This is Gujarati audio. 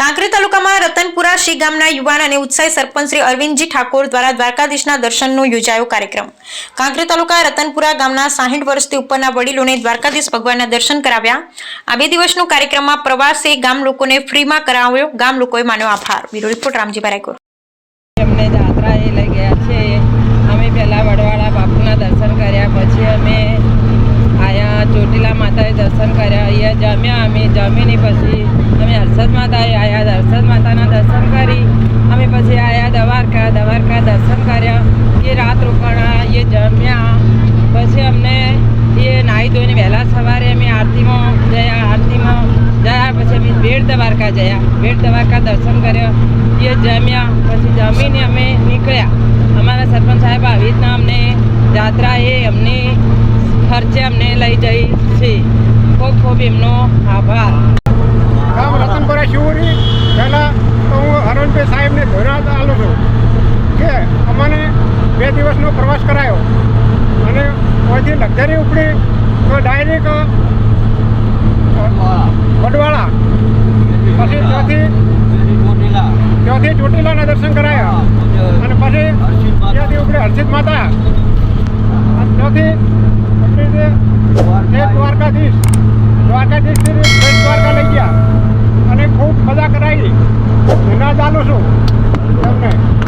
કાંકરી તાલુકામાં રતનપુરા શ્રી ગામના યુવાન અને ઉત્સાહી સરપંચ શ્રી અરવિંદજી ઠાકોર દ્વારા દ્વારકાધીશના દર્શનનો યોજાયો કાર્યક્રમ. કાંકરી તાલુકા રતનપુરા ગામના સાહીઠ વર્ષથી ઉપરના વડીલોને દ્વારકાધીશ ભગવાનના દર્શન કરાવ્યા. આ બે દિવસનો કાર્યક્રમમાં પ્રવાસે ગામ લોકોને ફ્રીમાં કરાવ્યો. ગામ લોકોએ માન્યો આભાર. બ્યુરો રિપોર્ટ રામજી રાયકોર અમને જાત્રા લઈ ગયા છે. અમે પહેલાં વડવાળા બાપુના દર્શન કર્યા. પછી અમે આયા ચોટીલા માતાએ દર્શન કર્યા અહીંયા જમ્યા અમે જમીને પછી અમે હર્ષદ માતાએ આવ્યા હર્ષદ માતાના દર્શન કરી. અમે પછી આવ્યા દ્વારકા. દ્વારકા દર્શન કર્યા. એ રાત રોકાણા, એ જમ્યા. પછી અમને એ નાહી ધોઈને વહેલા સવારે અમે આરતીમાં ગયા. આરતીમાં ગયા પછી અમે બેડ દ્વારકા ગયા બેડ દ્વારકા દર્શન કર્યા. એ જમ્યા. પછી જમીને અમે નીકળ્યા. અમારા સરપંચ સાહેબ આવી રીતના અમને જાત્રા એ અમને ખર્ચે અમને લઈ જઈ છે. ખૂબ ખૂબ એમનો આભાર ગામ રતનપુરા શિવરી પહેલાં તો હરવણભાઈ સાહેબને ધન્યવાદ આલું છું કે અમને બે દિવસનો પ્રવાસ કરાયો. અને અહીંથી લક્ઝરી ઉપડી તો ડાયરેક્ટ વડવાળા. પછી ત્યાંથી ત્યાંથી ચોટીલાના દર્શન કરાયા. અને પછી ત્યાંથી ઉપડે હર્ષિત માતા. ત્યાંથી 我说。